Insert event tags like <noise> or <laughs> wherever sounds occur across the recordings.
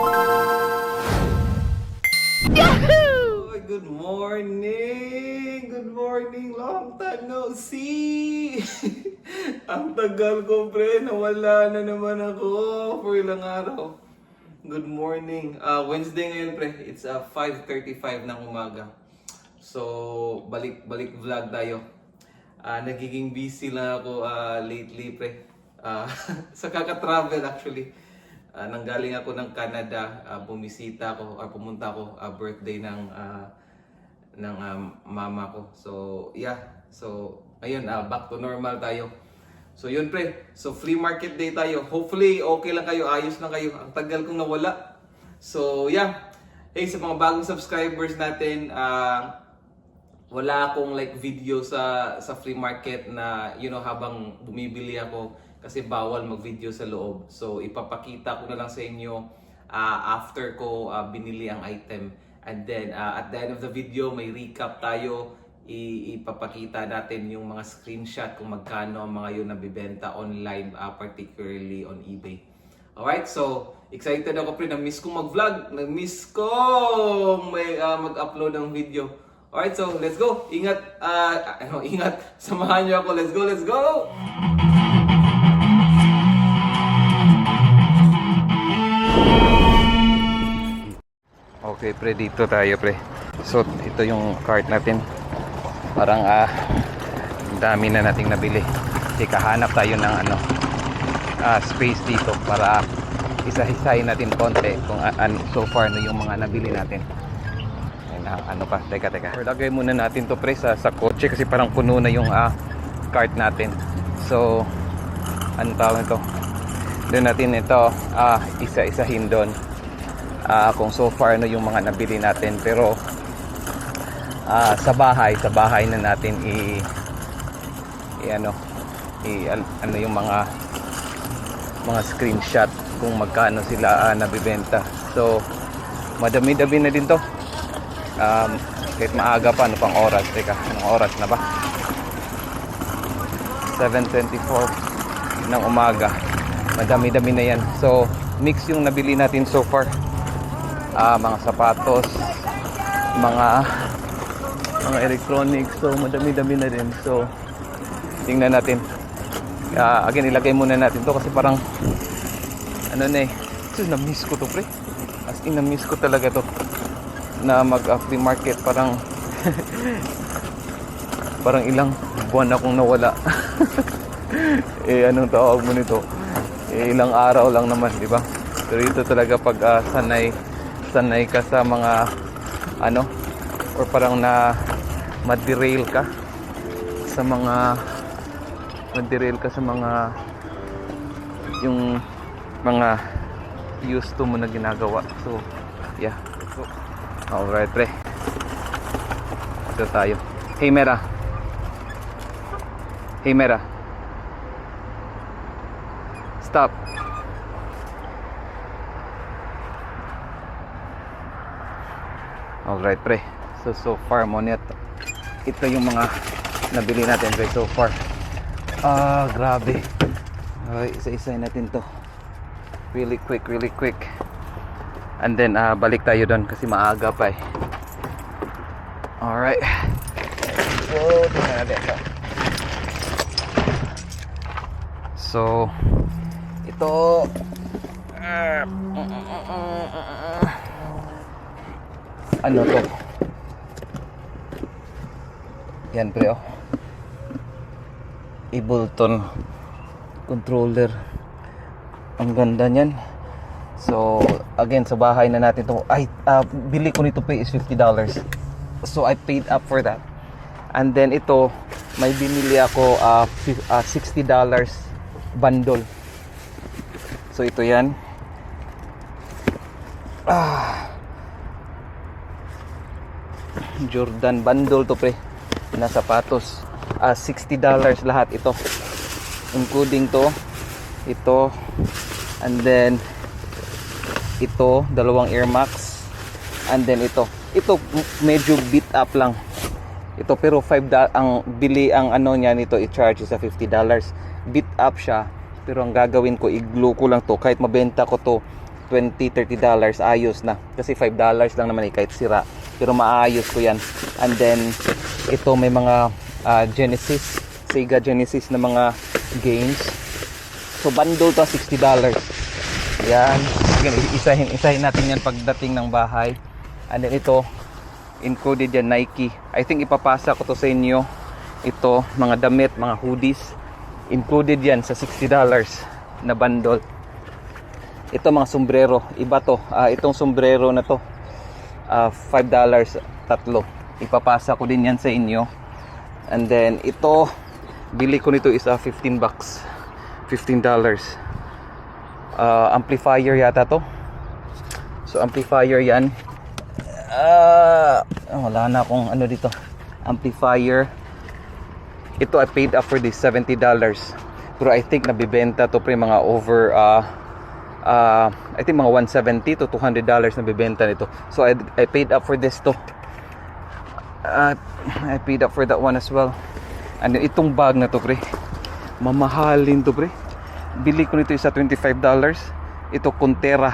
Oy, good morning! Good morning! Long time no see! <laughs> Ang tagal ko, pre. Nawala na naman ako for ilang araw. Good morning. Ah, Wednesday ngayon, pre. It's uh, 5.35 ng umaga. So, balik-balik vlog tayo. Ah, nagiging busy lang ako ah, lately, pre. Ah, <laughs> sa kaka-travel actually. Ah, nanggaling ako ng Canada, ah, bumisita ako or pumunta ako ah, birthday ng ah, ng ah, mama ko. So, yeah. So, ayun, ah, back to normal tayo. So, yun pre. So, free market day tayo. Hopefully, okay lang kayo, ayos lang kayo. Ang tagal kong nawala. So, yeah. Hey, sa mga bagong subscribers natin, ah, wala akong like video sa sa free market na you know habang bumibili ako kasi bawal mag-video sa loob. So ipapakita ko na lang sa inyo ah, after ko ah, binili ang item. And then ah, at the end of the video may recap tayo. I- ipapakita natin yung mga screenshot kung magkano ang mga yun nabibenta online ah, particularly on eBay. Alright, so excited ako pre, na-miss ko mag-vlog. Na-miss ko may ah, mag-upload ng video. Alright, so let's go. Ingat, ah, ano, <laughs> ingat. Samahan niyo ako. Let's go, let's go! Okay, pre, dito tayo, pre. So, ito yung cart natin. Parang, ah, dami na nating nabili. Kasi kahanap tayo ng, ano, ah, space dito para isa-hisahin natin konti kung an, so far no yung mga nabili natin. Ayun, ah, ano pa, teka, teka. Lagay muna natin to pre sa, sa kotse kasi parang puno na yung ah, cart natin. So, ano tawag ito? Doon natin ito ah, isa-isahin doon ah, kung so far no yung mga nabili natin. Pero ah, sa bahay sa bahay na natin i, i ano i an- ano yung mga mga screenshot kung magkano sila ah, nabibenta. So madami-dami na din to. Um, kahit maaga pa ano pang oras? Teka anong oras na ba? 7.24 ng umaga. Madami-dami na yan. So mix yung nabili natin so far ah, mga sapatos, mga mga electronics. So madami-dami na din. So tingnan natin. Ah, again ilagay muna natin to kasi parang ano na eh. So, na-miss ko to pre. As in na-miss ko talaga to na mag free market parang <laughs> parang ilang buwan akong nawala. <laughs> eh anong tawag mo nito? Eh, ilang araw lang naman, di ba? Pero ito talaga pag ah, sanay sanay ka sa mga ano or parang na ma-derail ka sa mga ma-derail ka sa mga yung mga used to mo na ginagawa. So, yeah. So, alright, pre. Ito tayo. Hey, Mera. Hey, Mera. Alright pre. So so far mo net. Ito yung mga nabili natin pre so far. Ah, grabe. Okay, isa-isa natin to. Really quick, really quick. And then ah, balik tayo doon kasi maaga pa eh. Alright. So, tingnan natin ito. So, ito ano to? Yan pre oh. Ableton controller. Ang ganda niyan. So again sa bahay na natin to. Ay ah, bili ko nito pre is 50 dollars. So I paid up for that. And then ito may binili ako ah, fif- ah, 60 dollars bundle. So ito yan Jordan bundle to pre. Na sapatos. Ah, 60 dollars lahat ito. Including to ito and then ito dalawang Air Max and then ito. Ito medyo beat up lang. Ito pero 5 da- ang bili ang ano niya nito i-charge sa 50 dollars. Beat up siya pero ang gagawin ko i-glue ko lang to. Kahit mabenta ko to 20, 30 dollars, ayos na. Kasi 5 dollars lang naman eh, kahit sira. Pero maayos ko yan. And then, ito may mga ah, Genesis, Sega Genesis na mga games. So, bundle to 60 dollars. Yan. Isahin, isahin natin yan pagdating ng bahay. And then ito, included yan Nike. I think ipapasa ko to sa inyo. Ito, mga damit, mga hoodies. Included yan sa 60 dollars na bundle. Ito mga sombrero, iba to. Ah, itong sombrero na to, ah, 5 dollars tatlo. Ipapasa ko din yan sa inyo. And then ito, bili ko nito is ah, 15 bucks. 15 dollars. Ah, amplifier yata to. So amplifier yan. Ah, wala na akong ano dito. Amplifier. Ito I paid up for this 70 dollars. Pero I think nabibenta to pre mga over uh, uh, I think mga 170 to 200 dollars na bibenta nito. So I, I paid up for this to. Uh, I paid up for that one as well. And then itong bag na to pre. Mamahalin to pre. Bili ko nito sa 25 dollars. Ito Contera.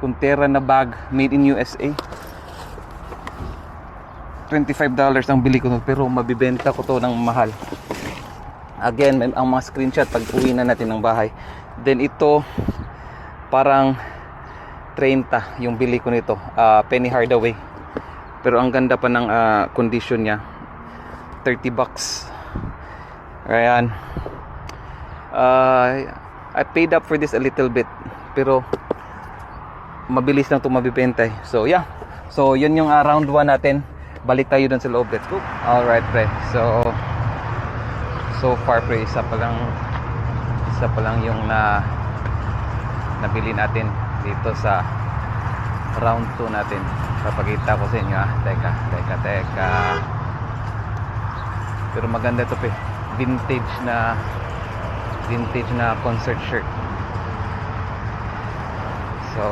Contera na bag made in USA. 25 dollars ang bili ko nito pero mabibenta ko to ng mahal. Again, ang mga screenshot pag uwi na natin ng bahay. Then ito parang 30 yung bili ko nito. Ah, Penny Hardaway. Pero ang ganda pa ng ah, condition niya. 30 bucks. Ayan. Ah, I paid up for this a little bit. Pero mabilis lang ito mabibenta eh. So yeah. So yun yung uh, round 1 natin. Balik tayo dun sa loob. Let's go. Alright pre. So so far pre isa pa lang isa pa lang yung na nabili natin dito sa round 2 natin papakita ko sa inyo ah teka teka teka pero maganda to pe vintage na vintage na concert shirt so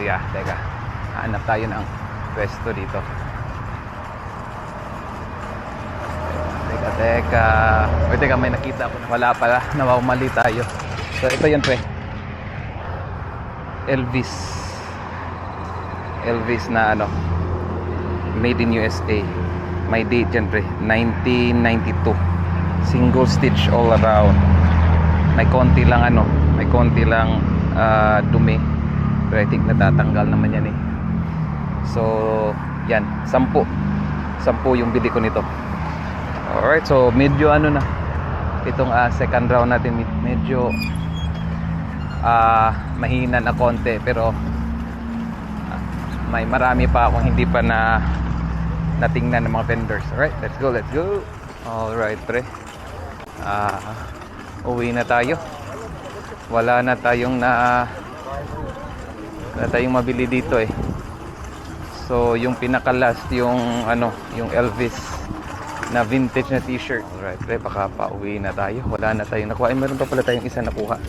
yeah teka hanap tayo ng pwesto dito Teka, teka. O, teka, may nakita ako. na Wala pala. Nawawmali tayo. So, ito yun, pre. Elvis. Elvis na ano. Made in USA. May date dyan, pre. 1992. Single stitch all around. May konti lang ano. May konti lang ah, dumi. Pero I think natatanggal naman yan eh. So, yan. Sampu. Sampu yung bili ko nito. Alright, so medyo ano na itong ah, second round natin med- medyo ah mahina na konti pero ah, may marami pa akong hindi pa na natingnan ng mga vendors. Alright, let's go, let's go. Alright, pre. Ah, uwi na tayo. Wala na tayong na wala tayong mabili dito eh. So, yung pinaka last yung ano, yung Elvis na vintage na t-shirt. Alright, pre, baka pauwi na tayo. Wala na tayong nakuha. Ay, meron pa pala tayong isa nakuha.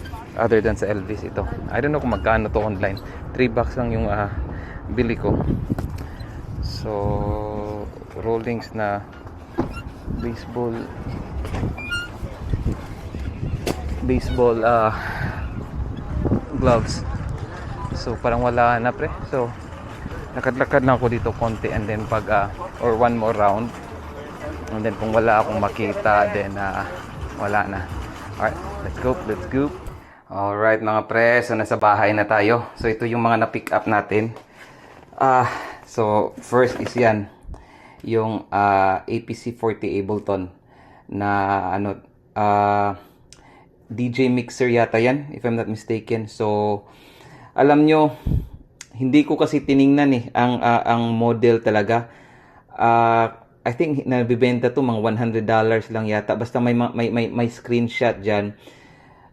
Other than sa Elvis ito. I don't know kung magkano to online. 3 bucks lang yung ah, bili ko. So, rollings na baseball baseball ah gloves. So, parang wala na pre. So, lakad-lakad lang ako dito konti and then pag ah, or one more round And then kung wala akong makita, then uh, wala na. Alright, let's go, let's go. Alright mga pre, so nasa bahay na tayo. So ito yung mga na-pick up natin. Ah, so first is yan. Yung ah, APC40 Ableton na ano ah DJ mixer yata yan if I'm not mistaken. So alam nyo, hindi ko kasi tiningnan eh ang ah, ang model talaga. Ah, I think nabibenta to mga 100 dollars lang yata. Basta may ma- may may, may screenshot diyan.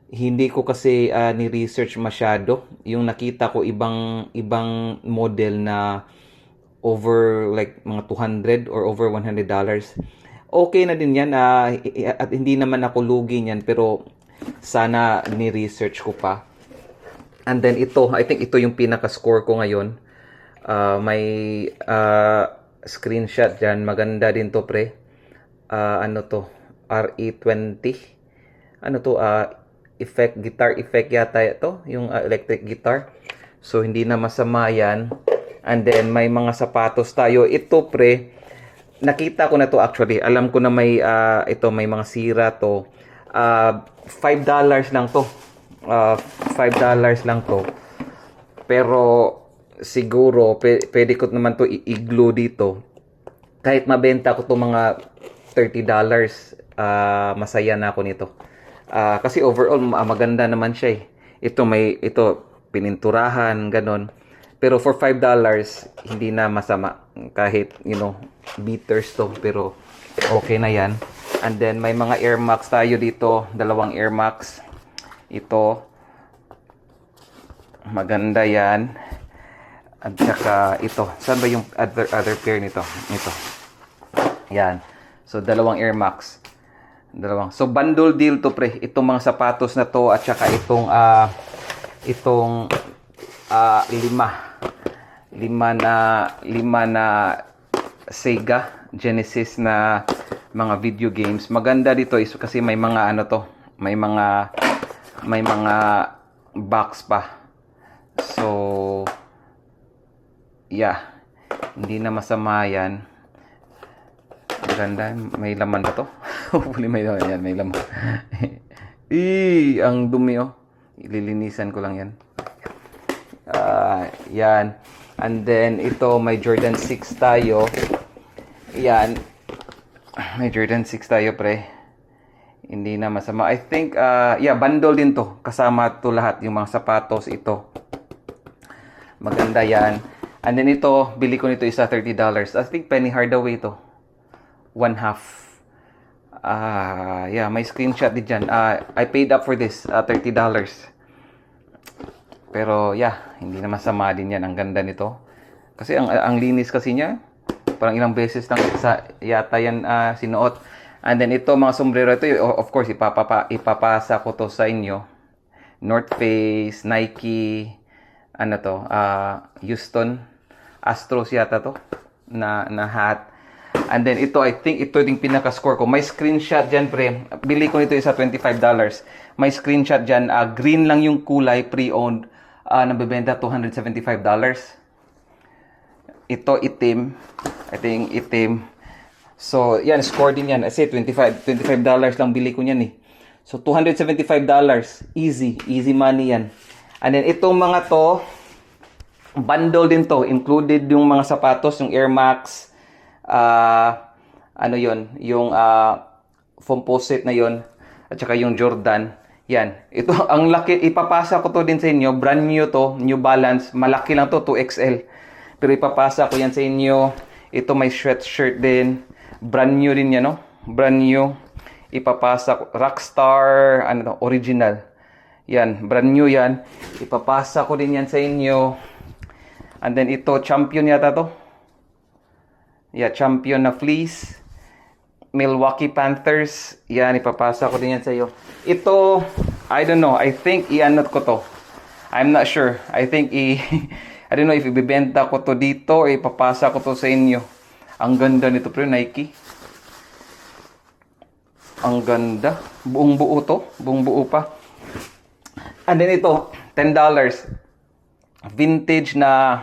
Hindi ko kasi ah, ni-research masyado. Yung nakita ko ibang ibang model na over like mga 200 or over 100 dollars. Okay na din yan i- at hindi naman ako lugi niyan pero sana ni-research ko pa. And then ito, I think ito yung pinaka-score ko ngayon. Ah, may ah, screenshot dyan. Maganda din to, pre. Ah, ano to? RE20. Ano to? ah effect, guitar effect yata ito. Yung ah, electric guitar. So, hindi na masama yan. And then, may mga sapatos tayo. Ito, pre, nakita ko na to actually. Alam ko na may, ah, ito, may mga sira to. Ah, $5 lang to. Ah, $5 lang to. Pero, siguro, pe- pwede ko naman to i-glue dito. Kahit mabenta ko to mga $30, ah, masaya na ako nito. Ah, kasi overall, ma- maganda naman siya eh. Ito may, ito, pininturahan, ganon. Pero for $5, hindi na masama. Kahit, you know, beaters to. Pero, okay na yan. And then, may mga Air Max tayo dito. Dalawang Air Max. Ito. Maganda yan. At saka, ito. Saan ba yung other, other pair nito? Ito. Yan. So, dalawang Air Max. Dalawang. So, bundle deal to, pre. Itong mga sapatos na to at saka itong, ah, itong, ah, lima. Lima na, lima na Sega Genesis na mga video games. Maganda dito is kasi may mga ano to, may mga may mga box pa. So yeah. Hindi na masama yan. Maganda, may laman ba to? <laughs> <laughs> Hopefully may laman yan, may laman. <laughs> Ih, ang dumi oh. Ililinisan ko lang yan. Ah, yan. And then ito may Jordan 6 tayo. Yan. May Jordan 6 tayo, pre. Hindi na masama. I think uh, yeah, bundle din to. Kasama to lahat yung mga sapatos ito. Maganda 'yan. And then ito, bili ko nito isa $30. I think Penny Hardaway to. One half. Ah, yeah, may screenshot din dyan. Ah, I paid up for this, ah, $30. Pero yeah, hindi na masama din yan. Ang ganda nito. Kasi ang, ang linis kasi niya. Parang ilang beses lang sa yata yan ah, sinuot. And then ito mga sombrero ito, of course ipapapa, ipapasa ko to sa inyo. North Face, Nike, ano to, ah, Houston, Astros yata to na na hat. And then ito, I think ito yung pinaka-score ko. May screenshot dyan, pre. Bili ko nito isa $25. May screenshot dyan. ah, green lang yung kulay, pre-owned. Uh, nabibenta $275. Ito, itim. Ito yung itim. So, yan, score din yan. Kasi $25, $25 lang bili ko niyan eh. So, $275. Easy. Easy money yan. And then, itong mga to, bundle din to. Included yung mga sapatos, yung Air Max, ah ano yon yung ah composite na yon at saka yung Jordan. Yan. Ito, <laughs> ang laki, ipapasa ko to din sa inyo. Brand new to, New Balance. Malaki lang to, 2XL. Pero ipapasa ko yan sa inyo. Ito may sweatshirt din. Brand new din yan, no? Brand new. Ipapasa ko. Rockstar, ano to, original. Yan, brand new yan. Ipapasa ko din yan sa inyo. And then ito, champion yata to. Yeah, champion na fleece. Milwaukee Panthers. Yan, ipapasa ko din yan sa iyo. Ito, I don't know. I think ianot ko to. I'm not sure. I think i... <laughs> I don't know if ibibenta ko to dito or ipapasa ko to sa inyo. Ang ganda nito, pre, Nike. Ang ganda. Buong buo to. Buong buo pa. And then ito, $10. Vintage na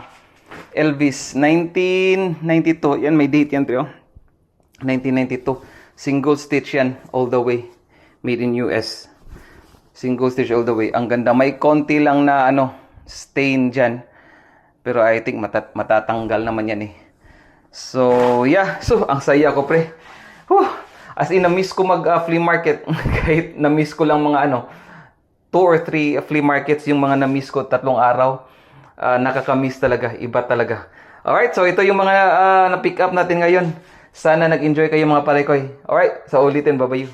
Elvis 1992. Yan may date yan, trio. 1992. Single stitch yan all the way. Made in US. Single stitch all the way. Ang ganda. May konti lang na ano, stain dyan. Pero I think matat matatanggal naman yan eh. So, yeah. <laughs> So, ang saya ko, pre. Whew. As in, na-miss ko mag uh, flea market. <laughs> Kahit na-miss ko lang mga ano, two or three flea markets yung mga na-miss ko tatlong araw. Ah, nakaka-miss talaga. Iba talaga. Alright, so ito yung mga ah, na-pick up natin ngayon. Sana nag-enjoy kayo mga parekoy. Alright, so ulitin, babayu.